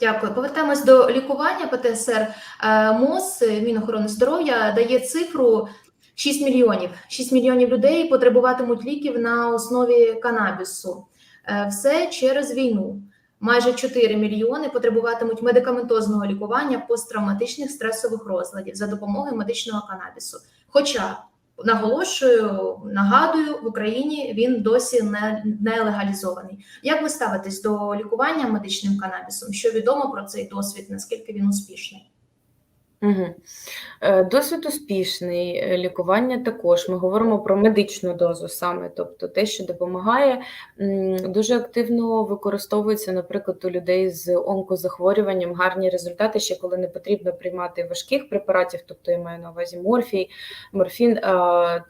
Дякую. Повертаємось до лікування ПТСР. Е, МОЗ Мінохорони здоров'я дає цифру 6 мільйонів. 6 мільйонів людей потребуватимуть ліків на основі канабісу. Е, Все через війну. Майже 4 мільйони потребуватимуть медикаментозного лікування посттравматичних стресових розладів за допомогою медичного канабісу. Хоча наголошую, нагадую, в Україні він досі не, не легалізований. Як ви ставитесь до лікування медичним канабісом? Що відомо про цей досвід? Наскільки він успішний? Угу. Досвід успішний, е, лікування також. Ми говоримо про медичну дозу саме, тобто те, що допомагає, дуже активно використовується, наприклад, у людей з онкозахворюванням гарні результати, ще коли не потрібно приймати важких препаратів, тобто я маю на увазі морфій, морфін,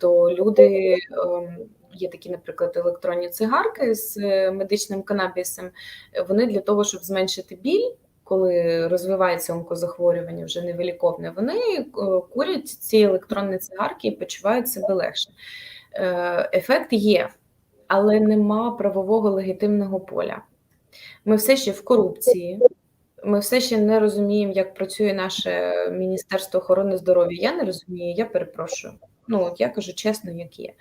то люди. ем, Є такі, наприклад, електронні цигарки з е, медичним канабісом. Вони для того, щоб зменшити біль, коли розвивається онкозахворювання, вже невиліковне, вони е, курять ці електронні цигарки і почувають себе легше. Е, Ефект є, але нема правового легітимного поля. Ми все ще в корупції. Ми все ще не розуміємо, як працює наше Міністерство охорони здоров'я. Я не розумію, я перепрошую. Ну, от я кажу чесно, як є.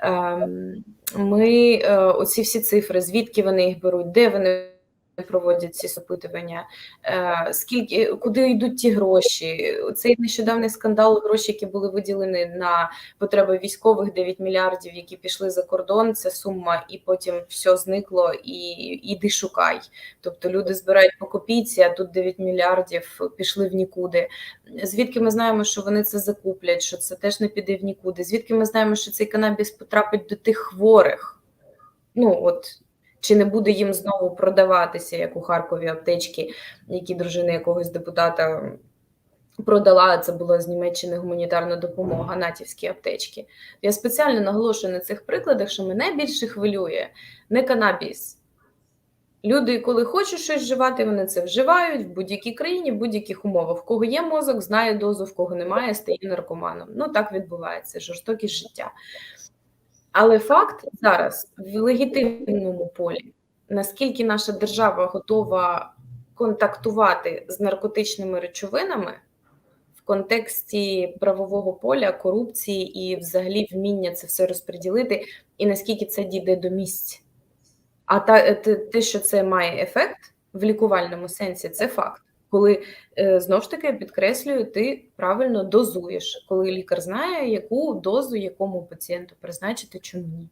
Ем, Ми е, оці всі цифри, звідки вони їх беруть, де вони проводять ці опитування, е, скільки куди йдуть ті гроші? Цей нещодавний скандал, гроші, які були виділені на потреби військових 9 мільярдів, які пішли за кордон. Це сума, і потім все зникло, і іди шукай. Тобто люди збирають по копійці, а тут 9 мільярдів пішли в нікуди. Звідки ми знаємо, що вони це закуплять, що це теж не піде в нікуди? Звідки ми знаємо, що цей канабіс потрапить до тих хворих? Ну от чи не буде їм знову продаватися, як у Харкові аптечки, які дружина якогось депутата продала? Це була з Німеччини гуманітарна допомога, натівські аптечки. Я спеціально наголошую на цих прикладах, що мене більше хвилює не канабіс. Люди, коли хочуть щось вживати, вони це вживають в будь-якій країні, в будь-яких умовах. В кого є мозок, знає дозу, в кого немає, стає наркоманом. Ну так відбувається жорстокість життя. Але факт зараз в легітимному полі, наскільки наша держава готова контактувати з наркотичними речовинами в контексті правового поля, корупції і взагалі вміння це все розподілити, і наскільки це дійде до місць. А та, те, що це має ефект в лікувальному сенсі, це факт. Коли знов знову ж таки підкреслюю, ти правильно дозуєш, коли лікар знає, яку дозу якому пацієнту призначити, чому ні.